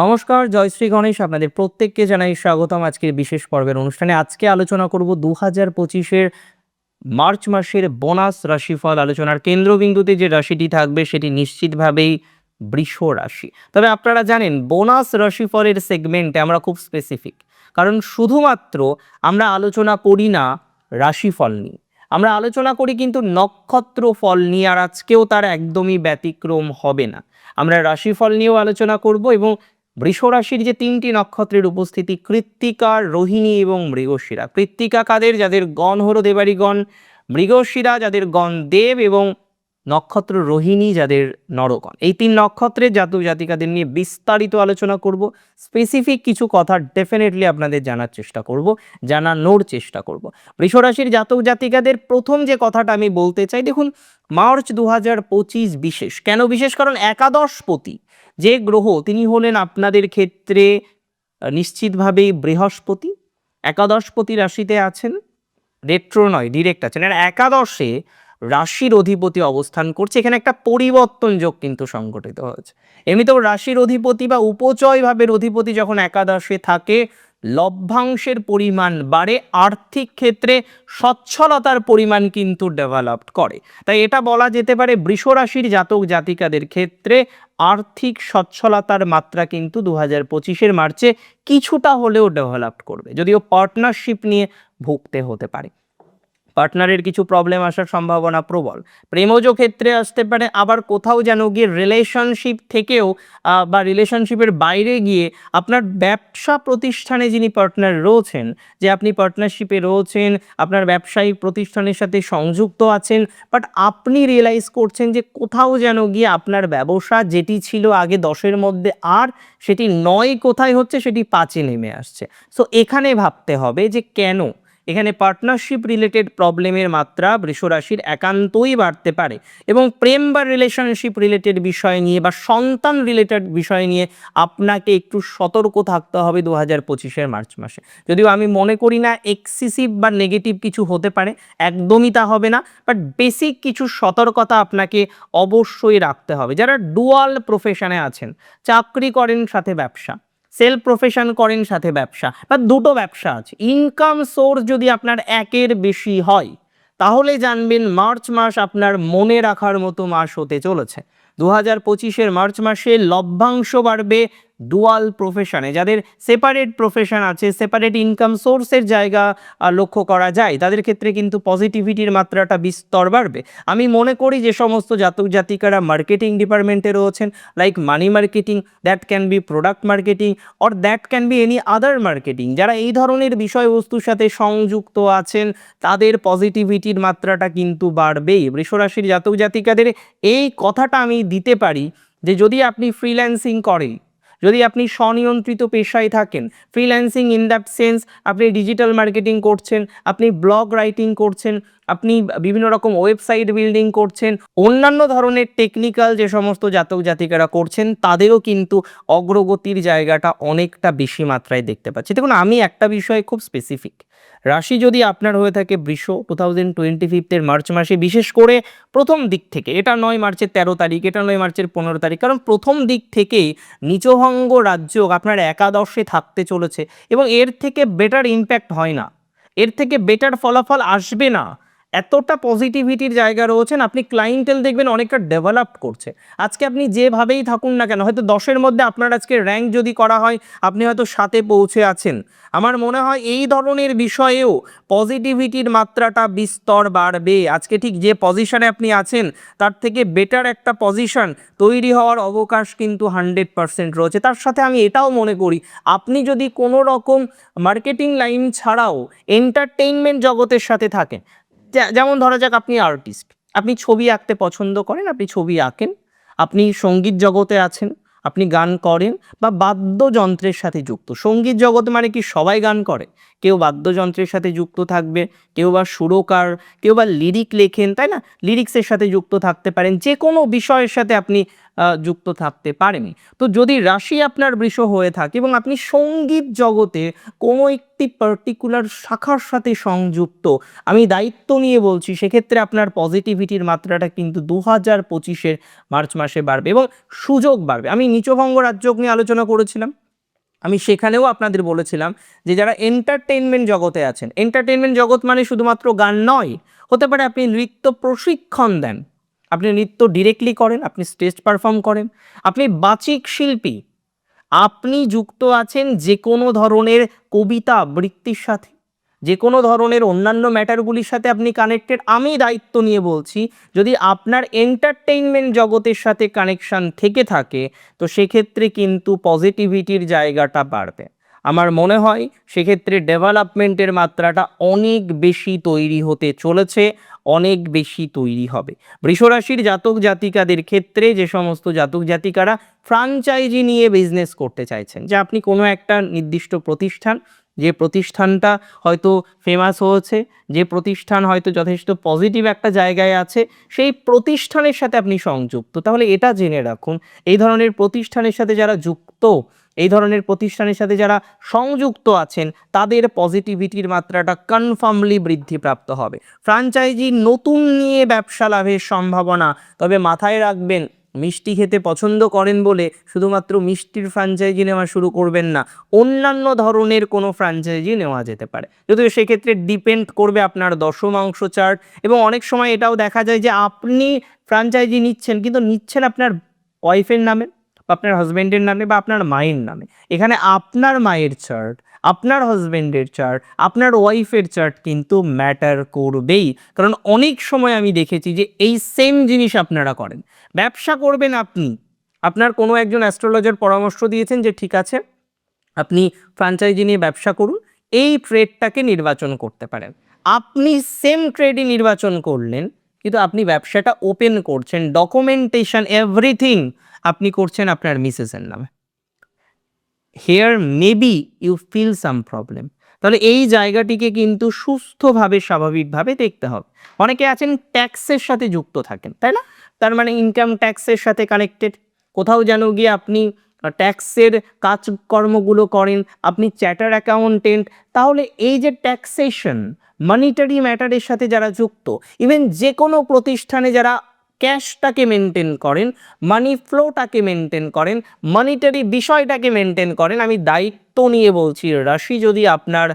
নমস্কার জয়শ্রী গণেশ। আপনাদের প্রত্যেককে জানাই স্বাগতম আজকের বিশেষ পর্বের অনুষ্ঠানে। আজকে আলোচনা করব দু হাজার পঁচিশের মার্চ মাসের বোনাস রাশিফল আলোচনার কেন্দ্রবিন্দুতে যে রাশিটি থাকবে, সেটি নিশ্চিতভাবেই বৃষ রাশি। তবে আপনারা জানেন, বোনাস রাশিফলের সেগমেন্টে আমরা খুব স্পেসিফিক কারণ শুধুমাত্র আমরা আলোচনা করি না রাশিফল নিয়ে। আমরা আলোচনা করি কিন্তু নক্ষত্র ফল নিয়ে, আর আজকেও তার একদমই ব্যতিক্রম হবে না। আমরা রাশিফল নিয়েও আলোচনা করব এবং বৃষ রাশির যে তিনটি নক্ষত্রের উপস্থিতি, কৃত্তিকা, রোহিণী এবং মৃগশিরা। কৃত্তিকা কাদের? যাদের গণ হলো দেবারিগণ মৃগশিরা, যাদের গণ দেব এবং নক্ষত্র রোহিণী, যাদের নরগণ। এই তিন নক্ষত্রের জাতক জাতিকাদের নিয়ে বিস্তারিত আলোচনা করব। স্পেসিফিক কিছু কথা ডেফিনেটলি আপনাদের জানার চেষ্টা করব, জানানোর চেষ্টা করব। বৃষরাশির জাতক জাতিকাদের প্রথম যে কথাটা আমি বলতে চাই, দেখুন, মার্চ দু হাজার পঁচিশ বিশেষ। কেন? বিশেষ কারণ একাদশপতি যে গ্রহ, তিনি হলেন আপনাদের ক্ষেত্রে নিশ্চিতভাবে বৃহস্পতি। একাদশপতি রাশিতে আছেন রেট্রো নয় ডিরেক্ট আছেন। আর একাদশে রাশির অধিপতি অবস্থান করছে। এখানে একটা পরিবর্তন যোগ কিন্তু সংঘটিত হয়েছে। এমনিতেও রাশির অধিপতি বা উপচয় ভাবের অধিপতি যখন একাদশে থাকে লভ্যাংশের পরিমাণ বাড়ে, আর্থিক ক্ষেত্রে সচ্ছলতার পরিমাণ কিন্তু ডেভেলপড করে। তাই এটা বলা যেতে পারে বৃষরাশির জাতক জাতিকাদের ক্ষেত্রে আর্থিক সচ্ছলতার মাত্রা কিন্তু দু হাজার পঁচিশের মার্চে কিছুটা হলেও ডেভেলপড করবে, যদিও পার্টনারশিপ নিয়ে ভুগতে হতে পারে। পার্টনারের কিছু প্রবলেম আসার সম্ভাবনা প্রবল। প্রেমজ ক্ষেত্রে আসতে পারে, আবার কোথাও যেন গিয়ে রিলেশনশিপ থেকেও বা রিলেশনশিপের বাইরে গিয়ে আপনার ব্যবসা প্রতিষ্ঠানে যিনি পার্টনার রয়েছেন, যে আপনি পার্টনারশিপে রয়েছেন, আপনার ব্যবসায়িক প্রতিষ্ঠানের সাথে সংযুক্ত আছেন বাট আপনি রিয়েলাইজ করছেন যে কোথাও যেন গিয়ে আপনার ব্যবসা যেটি ছিল আগে দশের মধ্যে আর, সেটি নয় কোথায় হচ্ছে, সেটি পাঁচে নেমে আসছে। সো এখানে ভাবতে হবে যে কেন এখানে পার্টনারশিপ রিলেটেড প্রবলেমের মাত্রা বৃষরাশির একান্তই বাড়তে পারে এবং প্রেম বা রিলেশনশিপ রিলেটেড বিষয় নিয়ে বা সন্তান রিলেটেড বিষয় নিয়ে আপনাকে একটু সতর্ক থাকতে হবে দু হাজার পঁচিশের মার্চ মাসে। যদিও আমি মনে করি না এক্সিসিভ বা নেগেটিভ কিছু হতে পারে, একদমই তা হবে না বাট বেসিক কিছু সতর্কতা আপনাকে অবশ্যই রাখতে হবে। যারা ডুয়াল প্রফেশনে আছেন, চাকরি করেন, সাথে ব্যবসা সেলফ প্রফেশন করেন সাথে ব্যবসা। বা দুটো ব্যবসা আছে। ইনকাম সোর্স যদি আপনার একের বেশি হয়, তাহলে জানবেন মার্চ মাস আপনার মনে রাখার মতো মাস হতে চলেছে। দু হাজার পঁচিশের মার্চ মাসে লভ্যাংশ বাড়বে ডুয়াল প্রফেশনে যাদের সেপারেট প্রফেশন আছে সেপারেট ইনকাম সোর্সের জায়গা লক্ষ্য করা যায়, তাদের ক্ষেত্রে কিন্তু পজিটিভিটির মাত্রাটা বিস্তর বাড়বে। আমি মনে করি যে সমস্ত জাতক জাতিকারা মার্কেটিং ডিপার্টমেন্টে রয়েছেন like money marketing that can be product marketing or that can be any other marketing যারা এই ধরনের বিষয়বস্তুর সাথে সংযুক্ত আছেন, তাদের পজিটিভিটির মাত্রাটা কিন্তু বাড়বেই। বৃষরাশির জাতক জাতিকাদের এই কথাটা আমি দিতে পারি যে যদি আপনি ফ্রিল্যান্সিং করেন যদি আপনি স্বনিয়ন্ত্রিত পেশায় থাকেন ফ্রিল্যান্সিং ইন দ্যাট সেন্স আপনি ডিজিটাল মার্কেটিং করছেন, আপনি ব্লগ রাইটিং করছেন, আপনি বিভিন্ন রকম ওয়েবসাইট বিল্ডিং করছেন, অন্যান্য ধরনের টেকনিক্যাল যে সমস্ত জাতক জাতিকারা করছেন, তাদেরও কিন্তু অগ্রগতির জায়গাটা অনেকটা বেশি মাত্রায় দেখতে পাচ্ছি। দেখুন, আমি একটা বিষয়ে খুব স্পেসিফিক রাশি যদি আপনার হয়ে থাকে বৃষ টু থাউজেন্ড টোয়েন্টি ফিফথের মার্চ মাসে, বিশেষ করে প্রথম দিক থেকে, এটা নয় মার্চের তেরো তারিখ, এটা নয় মার্চের পনেরো তারিখ, কারণ প্রথম দিক থেকেই নিচভঙ্গ রাজ্য আপনার একাদশে থাকতে চলেছে এবং এর থেকে বেটার ইম্প্যাক্ট হয় না। এর থেকে বেটার ফলাফল আসবে না। এতটা পজিটিভিটির জায়গা রয়েছেন, আপনি ক্লায়েন্টেল দেখবেন অনেকটা ডেভেলপ করছে। আজকে আপনি যেভাবেই থাকুন না কেন, হয়তো দশের মধ্যে আপনার আজকে র্যাঙ্ক যদি করা হয়, আপনি হয়তো সাথে পৌঁছে আছেন। আমার মনে হয় এই ধরনের বিষয়েও পজিটিভিটির মাত্রাটা বিস্তর বাড়বে। আজকে ঠিক যে পজিশনে আপনি আছেন, তার থেকে বেটার একটা পজিশন তৈরি হওয়ার অবকাশ কিন্তু হান্ড্রেড পারসেন্ট রয়েছে। তার সাথে আমি এটাও মনে করি, আপনি যদি কোনো রকম মার্কেটিং লাইন ছাড়াও এন্টারটেইনমেন্ট জগতের সাথে থাকেন যেমন ধরা যাক আপনি আর্টিস্ট আপনি ছবি আঁকতে পছন্দ করেন, আপনি ছবি আঁকেন, আপনি সংগীত জগতে আছেন, আপনি গান করেন বা বাদ্যযন্ত্রের সাথে যুক্ত। সংগীত জগৎ মানে কি? সবাই গান করে। কেউ বাদ্যযন্ত্রের সাথে যুক্ত থাকবে, কেউ বা সুরকার, কেউ বা লিরিক লেখেন, তাই না? লিরিক্সের সাথে যুক্ত থাকতে পারেন। যে কোনো বিষয়ের সাথে আপনি যুক্ত থাকতে পারেনি। তো যদি রাশি আপনার বৃষ হয়ে থাকে এবং আপনি সংগীত জগতে কোনো একটি পার্টিকুলার শাখার সাথে সংযুক্ত, আমি দায়িত্ব নিয়ে বলছি সেক্ষেত্রে আপনার পজিটিভিটির মাত্রাটা কিন্তু দু হাজার পঁচিশের মার্চ মাসে বাড়বে এবং সুযোগ বাড়বে। আমি নিচভঙ্গ রাজযোগ নিয়ে আলোচনা করেছিলাম। আমি সেখানেও আপনাদের বলেছিলাম যে যারা এন্টারটেনমেন্ট জগতে আছেন এন্টারটেনমেন্ট জগৎ মানে শুধুমাত্র গান নয়, হতে পারে আপনি নৃত্য প্রশিক্ষণ দেন আপনি নৃত্য ডিরেক্টলি করেন, আপনি স্টেজ পারফর্ম করেন। আপনি বাচিক শিল্পী, আপনি যুক্ত আছেন যে কোনো ধরনের কবিতা আবৃত্তির সাথে যে কোনো ধরনের অন্যান্য ম্যাটারগুলির সাথে আপনি কানেক্টেড আমি দায়িত্ব নিয়ে বলছি, যদি আপনার এন্টারটেইনমেন্ট জগতের সাথে কানেকশন থেকে থাকে, তো সেক্ষেত্রে কিন্তু পজিটিভিটির জায়গাটা বাড়বে। আমার মনে হয় সেক্ষেত্রে ডেভেলপমেন্টের মাত্রাটা অনেক বেশি তৈরি হতে চলেছে, অনেক বেশি তৈরি হবে। বৃষরাশির জাতক জাতিকাদের ক্ষেত্রে যে সমস্ত জাতক জাতিকারা ফ্রাঞ্চাইজি নিয়ে বিজনেস করতে চাইছেন, যে আপনি কোনো একটা নির্দিষ্ট প্রতিষ্ঠান, যে প্রতিষ্ঠানটা হয়তো ফেমাস হয়েছে, যে প্রতিষ্ঠান হয়তো যথেষ্ট পজিটিভ একটা জায়গায় আছে, সেই প্রতিষ্ঠানের সাথে আপনি সংযুক্ত। তাহলে এটা জেনে রাখুন, এই ধরনের প্রতিষ্ঠানের সাথে যারা যুক্ত এই ধরনের প্রতিষ্ঠানের সাথে যারা সংযুক্ত আছেন, তাদের পজিটিভিটির মাত্রাটা কনফার্মলি বৃদ্ধিপ্রাপ্ত হবে। ফ্রাঞ্চাইজি নতুন নিয়ে ব্যবসা লাভের সম্ভাবনা, তবে মাথায় রাখবেন, মিষ্টি খেতে পছন্দ করেন বলে শুধুমাত্র মিষ্টির ফ্র্যাঞ্চাইজি নেওয়া শুরু করবেন না, অন্যান্য ধরনের কোনো ফ্র্যাঞ্চাইজি নেওয়া যেতে পারে। যদিও সেক্ষেত্রে ডিপেন্ড করবে আপনার দশমাংশ চার্ট এবং অনেক সময় এটাও দেখা যায় যে আপনি ফ্র্যাঞ্চাইজি নিচ্ছেন, কিন্তু নিচ্ছেন আপনার ওয়াইফের নামে। বা আপনার হাজব্যান্ডের নামে বা আপনার মায়ের নামে। এখানে আপনার মায়ের চার্ট আপনার হাজব্যান্ডের চার্ট আপনার ওয়াইফের চার্ট কিন্তু ম্যাটার করবেই। কারণ অনেক সময় আমি দেখেছি যে এই সেম জিনিস আপনারা করেন। ব্যবসা করবেন আপনি। আপনার কোনো একজন অ্যাস্ট্রোলজার পরামর্শ দিয়েছেন যে, ঠিক আছে, আপনি ফ্র্যাঞ্চাইজি নিয়ে ব্যবসা করুন। এই ট্রেডটাকে নির্বাচন করতে পারেন। আপনি সেম ট্রেডই নির্বাচন করলেন কিন্তু আপনি ব্যবসাটা ওপেন করছেন ডকুমেন্টেশন এভরিথিং আপনি করছেন আপনার মিসেসের নামে। Here maybe you feel some problem তাহলে এই জায়গাটিকে কিন্তু সুস্থভাবে, স্বাভাবিকভাবে দেখতে হবে। অনেকে আছেন ট্যাক্সের সাথে যুক্ত থাকেন, তাই না? তার মানে ইনকাম ট্যাক্সের সাথে কানেক্টেড কোথাও যেন গিয়ে আপনি ট্যাক্সের কাজকর্মগুলো করেন, আপনি চ্যাটার অ্যাকাউন্টেন্ট তাহলে এই যে ট্যাক্সেশন মানিটারি ম্যাটারের সাথে যারা যুক্ত ইভেন যে কোনো প্রতিষ্ঠানে যারা ক্যাশটাকে মেনটেন করেন মানি ফ্লোটাকে মেনটেন করেন মানিটারি বিষয়টাকে মেনটেন করেন, আমি দায়িত্ব নিয়ে বলছি, রাশি যদি আপনার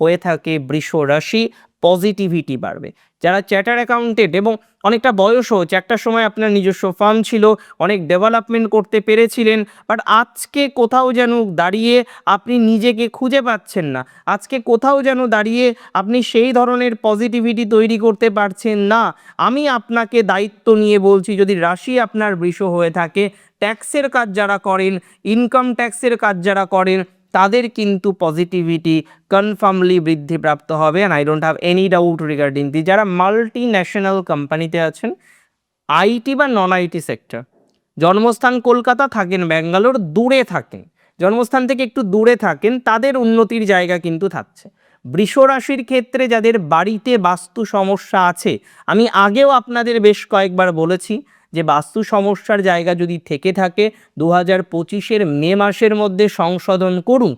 হয়ে থাকে বৃষ রাশি পজিটিভিটি বাড়বে। যারা চ্যাটার অ্যাকাউন্টেন্ট এবং অনেকটা বয়সও হচ্ছে একটা সময় আপনার নিজস্ব ফার্ম ছিল, অনেক ডেভেলপমেন্ট করতে পেরেছিলেন বাট আজকে কোথাও যেন দাঁড়িয়ে আপনি নিজেকে খুঁজে পাচ্ছেন না। আজকে কোথাও যেন দাঁড়িয়ে আপনি সেই ধরনের পজিটিভিটি তৈরি করতে পারছেন না। আমি আপনাকে দায়িত্ব নিয়ে বলছি, যদি রাশি আপনার বৃষ হয়ে থাকে ট্যাক্সের কাজ যারা করেন ইনকাম ট্যাক্সের কাজ যারা করেন তাদের কিন্তু পজিটিভিটি কনফার্মলি বৃদ্ধিপ্রাপ্ত হবে and I don't have any doubt regarding the যারা মাল্টি ন্যাশনাল কোম্পানিতে আছেন আইটি বা নন আইটি সেক্টর জন্মস্থান কলকাতা থাকেন, ব্যাঙ্গালোর দূরে থাকেন, জন্মস্থান থেকে একটু দূরে থাকেন, তাদের উন্নতির জায়গা কিন্তু থাকছে। বৃষ রাশির ক্ষেত্রে যাদের বাড়িতে বাস্তু সমস্যা আছে, আমি আগেও আপনাদের বেশ কয়েকবার বলেছি যে বাস্তু সমস্যার জায়গা যদি থেকে থাকে দু হাজার পঁচিশের মে মাসের মধ্যে সংশোধন করুন,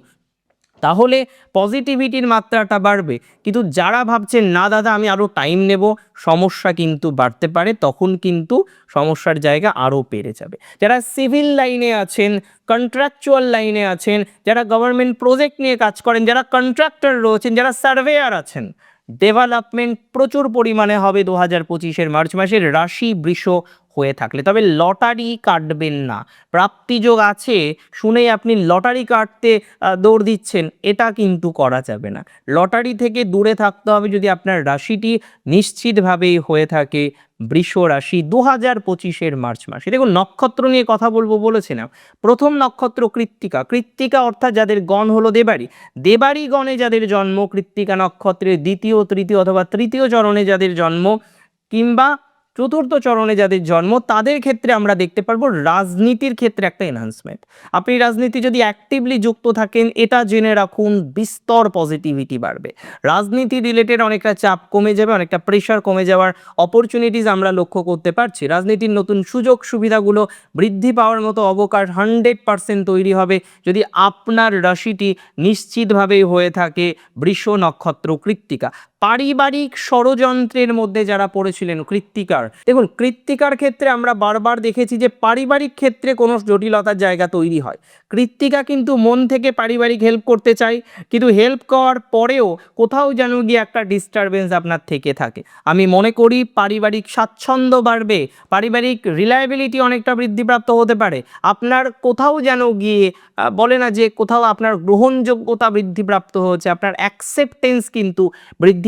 তাহলে পজিটিভিটির মাত্রাটা বাড়বে। কিন্তু যারা ভাবছেন, না দাদা, আমি আরও টাইম নেব, সমস্যা কিন্তু বাড়তে পারে, তখন কিন্তু সমস্যার জায়গা আরও বেড়ে যাবে। যারা সিভিল লাইনে আছেন কন্ট্রাকচুয়াল লাইনে আছেন, যারা গভর্নমেন্ট প্রজেক্ট নিয়ে কাজ করেন, যারা কন্ট্রাক্টর রয়েছেন, যারা সার্ভেয়ার আছেন ডেভেলপমেন্ট প্রচুর পরিমাণে হবে দু হাজার পঁচিশের মার্চ মাসের রাশি বৃষ হয়ে থাকলে। তবে লটারি কাটবেন না। প্রাপ্তিযোগ আছে, শুনেই আপনি লটারি কাটতে দৌড় দিচ্ছেন, এটা কিন্তু করা যাবে না। লটারি থেকে দূরে থাকতে হবে যদি আপনার রাশিটি নিশ্চিতভাবেই হয়ে থাকে বৃষ রাশি দু হাজার পঁচিশের মার্চ মাসে। দেখুন, নক্ষত্র নিয়ে কথা বলব বলেছিলাম। প্রথম নক্ষত্র কৃত্তিকা। কৃত্তিকা অর্থাৎ যাদের গণ হলো দেবাড়ি দেবাড়ি গণে যাদের জন্ম, কৃত্তিকা নক্ষত্রের দ্বিতীয়, তৃতীয় অথবা তৃতীয় চরণে যাদের জন্ম কিংবা চতুর্থ চরণে যাদের জন্ম, তাদের ক্ষেত্রে আমরা দেখতে পারব রাজনীতির ক্ষেত্রে একটা এনহান্সমেন্ট আপনি রাজনীতি যদি অ্যাক্টিভলি যুক্ত থাকেন, এটা জেনে রাখুন, বিস্তর পজিটিভিটি বাড়বে। রাজনীতি রিলেটেড অনেকটা চাপ কমে যাবে, অনেকটা প্রেশার কমে যাওয়ার অপরচুনিটিস আমরা লক্ষ্য করতে পারছি। রাজনীতির নতুন সুযোগ সুবিধাগুলো বৃদ্ধি পাওয়ার মতো অবকাশ হান্ড্রেড পার্সেন্ট তৈরি হবে যদি আপনার রাশিটি নিশ্চিতভাবেই হয়ে থাকে বৃষ নক্ষত্র কৃত্তিকা। পারিবারিক ষড়যন্ত্রের মধ্যে যারা পড়েছিলেন, কৃত্তিকার। দেখুন, কৃত্তিকার ক্ষেত্রে আমরা বারবার দেখেছি যে পারিবারিক ক্ষেত্রে কোনো জটিলতার জায়গা তৈরি হয়। কৃত্তিকা কিন্তু মন থেকে পারিবারিক হেল্প করতে চাই কিন্তু হেল্প করার পরেও কোথাও যেন গিয়ে একটা ডিস্টারবেন্স আপনার থেকে থাকে। আমি মনে করি পারিবারিক স্বাচ্ছন্দ্য বাড়বে, পারিবারিক রিলায়েবিলিটি অনেকটা বৃদ্ধিপ্রাপ্ত হতে পারে। আপনার কোথাও যেন গিয়ে বলে না যে কোথাও আপনার গ্রহণযোগ্যতা বৃদ্ধিপ্রাপ্ত হচ্ছে আপনার অ্যাকসেপ্টেন্স কিন্তু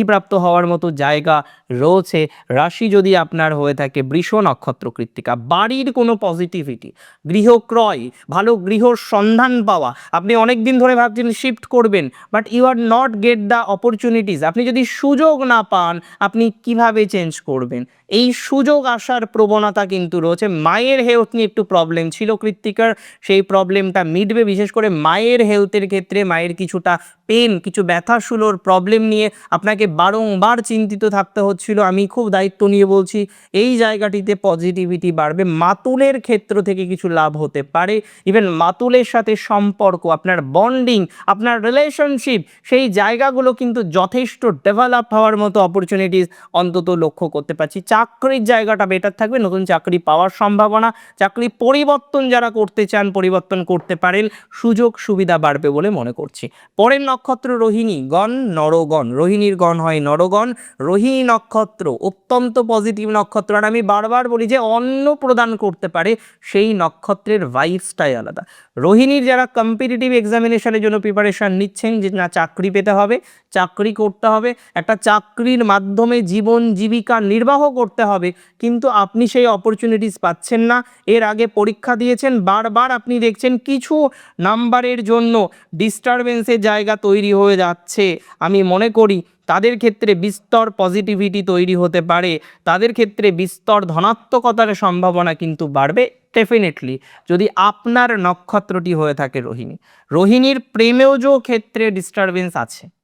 বৃদ্ধিপ্রাপ্ত হওয়ার মতো জায়গা রয়েছে। রাশি যদি আপনার হয়ে থাকে বৃষ নক্ষত্র কৃত্তিকা। বাড়ির কোনো পজিটিভিটি গৃহক্রয় ভালো গৃহর সন্ধান পাওয়া। আপনি অনেক দিন ধরে ভাবছেন শিফট করবেন but you are not get the opportunities আপনি যদি সুযোগ না পান, আপনি কীভাবে চেঞ্জ করবেন? এই সুযোগ আসার প্রবণতা কিন্তু রয়েছে। মায়ের হেলথ নিয়ে একটু প্রবলেম ছিল কৃত্তিকার, সেই প্রবলেমটা মিটবে। বিশেষ করে মায়ের হেলথের ক্ষেত্রে মায়ের কিছুটা পেন কিছু ব্যথাসুলোর প্রবলেম নিয়ে আপনাকে বারংবার চিন্তিত থাকতে হচ্ছিল। আমি খুব দায়িত্ব নিয়ে বলছি, এই জায়গাটিতে পজিটিভিটি বাড়বে। মাতুলের ক্ষেত্র থেকে কিছু লাভ হতে পারে। ইভেন মাতুলের সাথে সম্পর্ক, আপনার বন্ডিং আপনার রিলেশনশিপ সেই জায়গাগুলো কিন্তু যথেষ্ট ডেভেলপ হওয়ার মতো অপরচুনিটিস অন্তত লক্ষ্য করতে পারছি। চাকরির জায়গাটা বেটার থাকবে, নতুন চাকরি পাওয়ার সম্ভাবনা, চাকরি পরিবর্তন যারা করতে চান, পরিবর্তন করতে পারেন, সুযোগ সুবিধা বাড়বে বলে মনে করছি। পরের নক্ষত্র রোহিণী, গণ, নরগণ। রোহিণীর গণ হয় নরগণ। রোহিণী নক্ষত্র অত্যন্ত পজিটিভ নক্ষত্র। আর আমি বারবার বলি যে, অন্ন প্রদান করতে পারে, সেই নক্ষত্রের ভাইবসটাই আলাদা। রোহিণীর যারা কম্পিটিটিভ এক্সামিনেশনের জন্য প্রিপারেশন নিচ্ছেন, যে না, চাকরি পেতে হবে, চাকরি করতে হবে, একটা চাকরির মাধ্যমে জীবন জীবিকা নির্বাহ করতে হবে। কিন্তু আপনি সেই অপরচুনিটিস পাচ্ছেন না। এর আগে পরীক্ষা দিয়েছেন, বারবার আপনি দেখছেন কিছু নাম্বারের জন্য ডিস্টারবেন্সের জায়গা তৈরি হয়ে যাচ্ছে। আমি মনে করি তাদের ক্ষেত্রে বিস্তর পজিটিভিটি তৈরি হতে পারে। তাদের ক্ষেত্রে বিস্তর ধনাত্মকতার সম্ভাবনা কিন্তু বাড়বে ডেফিনেটলি যদি আপনার নক্ষত্রটি হয়ে থাকে রোহিণী, রোহিণীর প্রেমেও যে ক্ষেত্রে ডিস্টারবেন্স আছে।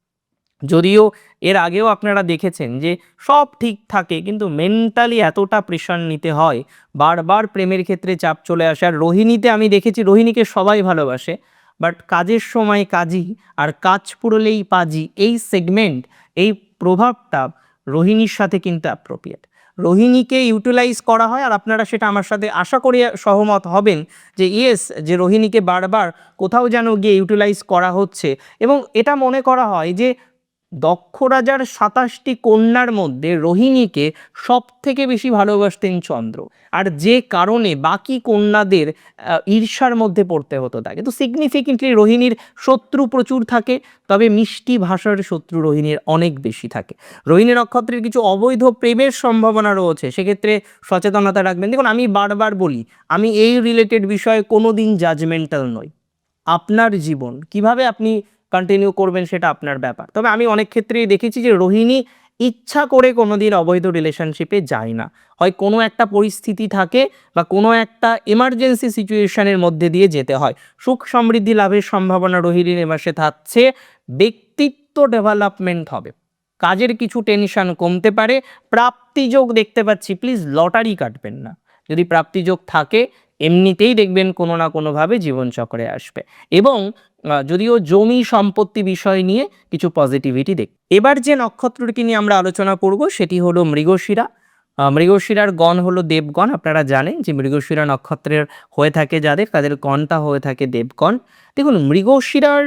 যদিও এর আগেও আপনারা দেখেছেন যে সব ঠিক থাকে, কিন্তু মেন্টালি এতটা প্রেশার নিতে হয়। বারবার প্রেমের ক্ষেত্রে চাপ চলে আসে। আর রোহিণীতে আমি দেখেছি, রোহিণীকে সবাই ভালোবাসে বাট কাজের সময় কাজই আর কাজ পুরলেই পাজি, এই সেগমেন্ট এই প্রভাবটা রোহিণীর সাথে কিন্তু অ্যাপ্রোপ্রিয়েট রোহিণীকে ইউটিলাইজ করা হয় আর আপনারা সেটা আমার সাথে আশা করি সহমত হবেন যে ইয়েস যে রোহিণীকে বারবার কোথাও যেন গিয়ে ইউটিলাইজ করা হচ্ছে। এবং এটা মনে করা হয় যে দক্ষ রাজার সাতাশটি কন্যার মধ্যে রোহিণীকে সব থেকে বেশি ভালোবাসতেন চন্দ্র। আর যে কারণে বাকি কন্যাদের ঈর্ষার মধ্যে পড়তে হতো তাকে। তো সিগনিফিকেন্টলি রোহিণীর শত্রু প্রচুর থাকে, তবে মিষ্টি ভাষার শত্রু রোহিণীর অনেক বেশি থাকে। রোহিণী নক্ষত্রের কিছু অবৈধ প্রেমের সম্ভাবনা রয়েছে, সেক্ষেত্রে সচেতনতা রাখবেন। দেখুন, আমি বারবার বলি, আমি এই রিলেটেড বিষয়ে কোনো দিন জাজমেন্টাল নই। আপনার জীবন, কীভাবে আপনি কন্টিনিউ করবেন সেটা আপনার ব্যাপার। তবে আমি অনেক ক্ষেত্রেই দেখেছি যে রোহিণী ইচ্ছা করে কোনো দিন অবৈধ রিলেশনশিপে যায় না। হয় কোনো একটা পরিস্থিতি থাকে বা কোনো একটা এমার্জেন্সি সিচুয়েশনের মধ্যে দিয়ে যেতে হয়। সুখ সমৃদ্ধি লাভের সম্ভাবনা রোহিণীর এ মাসে থাকছে, ব্যক্তিত্ব ডেভেলপমেন্ট হবে। কাজের কিছু টেনশন কমতে পারে প্রাপ্তিযোগ দেখতে পাচ্ছি প্লিজ লটারি কাটবেন না। যদি প্রাপ্তিযোগ থাকে, এমনিতেই দেখবেন কোনো না কোনোভাবে জীবনচক্রে আসবে। এবং যদিও জমি সম্পত্তি বিষয় নিয়ে কিছু পজিটিভিটি দেখ এবার যে নক্ষত্রটি নিয়ে আমরা আলোচনা করব, সেটি হলো মৃগশিরা। মৃগশিরার গণ হলো দেবগণ, আপনারা জানেন যে মৃগশিরা নক্ষত্রের হয়ে থাকে যাদের, তাদের গণটা হয়ে থাকে দেবগণ। দেখুন, মৃগশিরার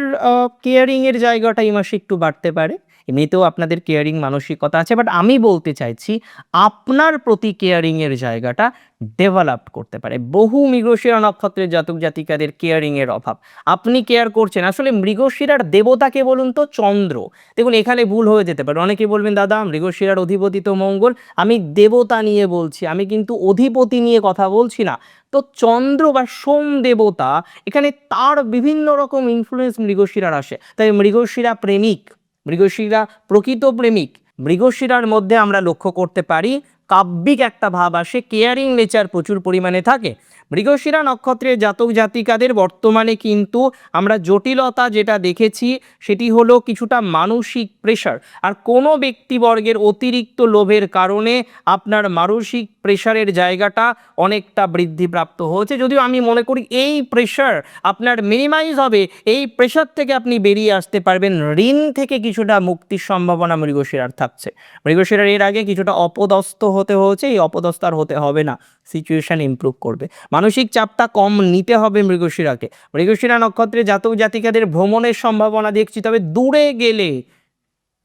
কেয়ারিংয়ের জায়গাটা এই মাসে একটু বাড়তে পারে। এমনিতেও আপনাদের কেয়ারিং মানসিকতা আছে বাট আমি বলতে চাইছি আপনার প্রতি কেয়ারিং এর জায়গাটা ডেভেলপ করতে পারে। বহু মৃগশিরা নক্ষত্রের জাতক জাতিকাদের কেয়ারিং এর অভাব। আপনি কেয়ার করছেন, আসলে মৃগশিরার দেবতাকে বলুন তো চন্দ্র। দেখুন, এখানে ভুল হয়ে যেতে পারে। অনেকে বলবেন, দাদা, মৃগশিরার অধিপতি তো মঙ্গল। আমি দেবতা নিয়ে বলছি, আমি কিন্তু অধিপতি নিয়ে কথা বলছি না। তো চন্দ্র বা সোম দেবতা, এখানে তার বিভিন্ন রকম ইনফ্লুয়েন্স মৃগশিরার আসে। তাই মৃগশিরা প্রেমিক। মৃগশিরা প্রকৃত প্রেমিক। মৃগশিরার মধ্যে আমরা লক্ষ্য করতে পারি কাব্যিক একটা ভাব আসে কেয়ারিং নেচার প্রচুর পরিমাণে থাকে। মৃগশিরা নক্ষত্রের জাতক জাতিকাদের বর্তমানে কিন্তু আমরা জটিলতা যেটা দেখেছি, সেটি হলো কিছুটা মানসিক প্রেশার আর কোনো ব্যক্তিবর্গের অতিরিক্ত লোভের কারণে আপনার মানসিক প্রেশারের জায়গাটা অনেকটা বৃদ্ধিপ্রাপ্ত হয়েছে। যদিও আমি মনে করি এই প্রেশার আপনার মিনিমাইজ হবে, এই প্রেশার থেকে আপনি বেরিয়ে আসতে পারবেন। ঋণ থেকে কিছুটা মুক্তির সম্ভাবনা মৃগশিরার থাকছে। মৃগশিরার এর আগে কিছুটা অপদস্থ হতে হয়েছে, এই অপদস্থ আর হতে হবে না। সিচুয়েশন ইম্প্রুভ করবে। মানসিক চাপটা কম নিতে হবে মৃগশিরাকে। মৃগশিরা নক্ষত্রে জাতক জাতিকাদের ভ্রমণের সম্ভাবনা দেখছি, তবে দূরে গেলে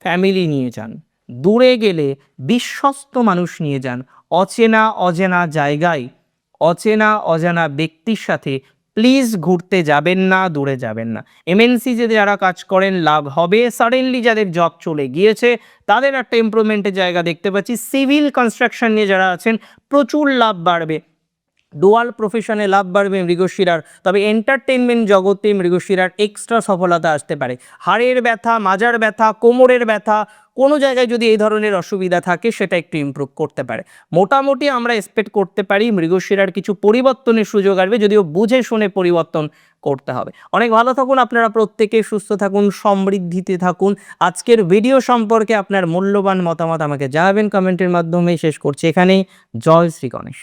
ফ্যামিলি নিয়ে যান। দূরে গেলে বিশ্বস্ত মানুষ নিয়ে যান। অচেনা অজানা জায়গায় অচেনা অজানা ব্যক্তির সাথে প্লিজ ঘুরতে যাবেন না, দূরে যাবেন না। এমএনসি যে যারা কাজ করেন, লাভ হবে। সাডেনলি যাদের জব চলে গিয়েছে, তাদের একটা ইমপ্রুভমেন্টের জায়গা দেখতে পাচ্ছি। সিভিল কনস্ট্রাকশন নিয়ে যারা আছেন, প্রচুর লাভ বাড়বে। ডুয়াল প্রফেশনে লাভ বাড়বে মৃগশিরার তবে এন্টারটেনমেন্ট জগতে মৃগশিরার এক্সট্রা সফলতা আসতে পারে। হাড়ের ব্যথা, মাজার ব্যথা, কোমরের ব্যথা, কোনো জায়গায় যদি এই ধরনের অসুবিধা থাকে, সেটা একটু ইমপ্রুভ করতে পারে। মোটামুটি আমরা এক্সপেক্ট করতে পারি মৃগশিরার কিছু পরিবর্তনের সুযোগ আসবে, যদিও বুঝে শুনে পরিবর্তন করতে হবে। অনেক ভালো থাকুন, আপনারা প্রত্যেকে সুস্থ থাকুন, সমৃদ্ধিতে থাকুন। আজকের ভিডিও সম্পর্কে আপনার মূল্যবান মতামত আমাকে জানাবেন কমেন্টের মাধ্যমে। শেষ করছি এখানেই। জয় শ্রী গণেশ।